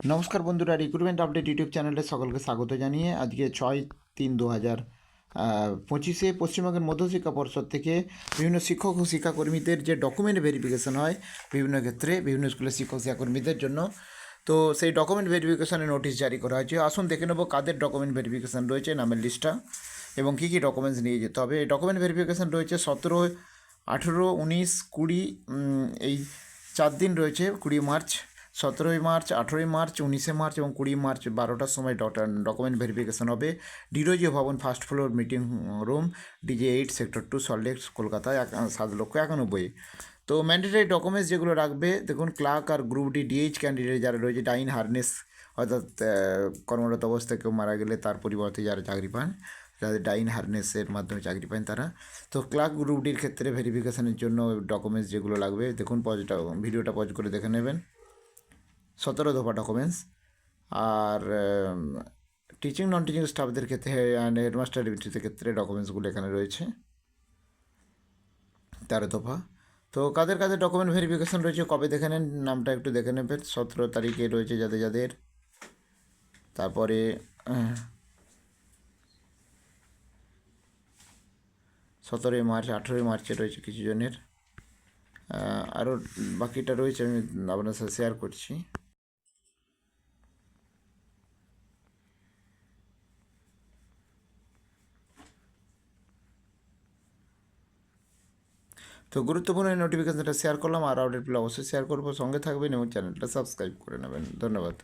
নমস্কার বন্ধুরা recruitment update YouTube চ্যানেলে সকলকে স্বাগত জানিয়ে আজকে ছয় তিন দু হাজার পঁচিশে পশ্চিমবঙ্গের মধ্যশিক্ষা পর্ষদ থেকে বিভিন্ন শিক্ষক ও শিক্ষাকর্মীদের যে ডকুমেন্ট ভেরিফিকেশন হয়, বিভিন্ন ক্ষেত্রে বিভিন্ন স্কুলের শিক্ষক শিক্ষাকর্মীদের জন্য। তো সেই ডকুমেন্ট ভেরিফিকেশনের নোটিশ জারি করা হয়েছে। আসুন দেখে নেব কাদের ডকুমেন্ট ভেরিফিকেশন রয়েছে, নামের লিস্টটা এবং কী কী ডকুমেন্টস নিয়ে যেতে হবে। ডকুমেন্ট ভেরিফিকেশন রয়েছে সতেরো, আঠেরো, উনিশ, কুড়ি এই চার দিন রয়েছে, কুড়ি মার্চ। সতেরোই মার্চ, আঠেরোই মার্চ, উনিশে মার্চ এবং কুড়ি মার্চ বারোটার সময় ডকুমেন্ট ভেরিফিকেশন হবে। Derozio Bhavan first floor meeting room, DJ eight, sector two Salt Lake কলকাতায় সাত লক্ষ একানব্বই। তো ম্যান্ডেটারি ডকুমেন্টস যেগুলো রাখবে, দেখুন ক্লার্ক আর গ্রুপ ডি, ডিএইচ ক্যান্ডিডেট যারা রয়েছে, ডাইন হারনেস, অর্থাৎ কর্মরত অবস্থায় কেউ মারা গেলে তার পরিবর্তে যারা চাকরি পান, যাদের ডাইন হারনেসের মাধ্যমে চাকরি পান তারা। তো ক্লার্ক গ্রুপ ডির ক্ষেত্রে ভেরিফিকেশনের জন্য ডকুমেন্টস যেগুলো লাগবে, দেখুন পজটা ভিডিওটা পজ করে দেখে নেবেন। সতেরো দফা ডকুমেন্টস আর টিচিং নন টিচিং স্টাফদের ক্ষেত্রে অ্যান্ড হেডমাস্টার ডিউটিদের ক্ষেত্রে ডকুমেন্টসগুলো এখানে রয়েছে। তেরো দফা। তো কাদের কাদের ডকুমেন্ট ভেরিফিকেশন রয়েছে কবে দেখে নেন, নামটা একটু দেখে নেবেন। সতেরো তারিখে রয়েছে যাদের যাদের। তারপরে, সতেরোই মার্চ, আঠেরোই মার্চে রয়েছে কিছু জনের। আরও বাকিটা রয়েছে, আমি আপনার সাথে শেয়ার করছি। তো গুরুত্বপূর্ণ এই নোটিফিকেশনটা শেয়ার করলাম আর আপডেট পেলে অবশ্যই শেয়ার করব। সঙ্গে থাকবেন এবং চ্যানেলটা সাবস্ক্রাইব করে নেবেন। ধন্যবাদ।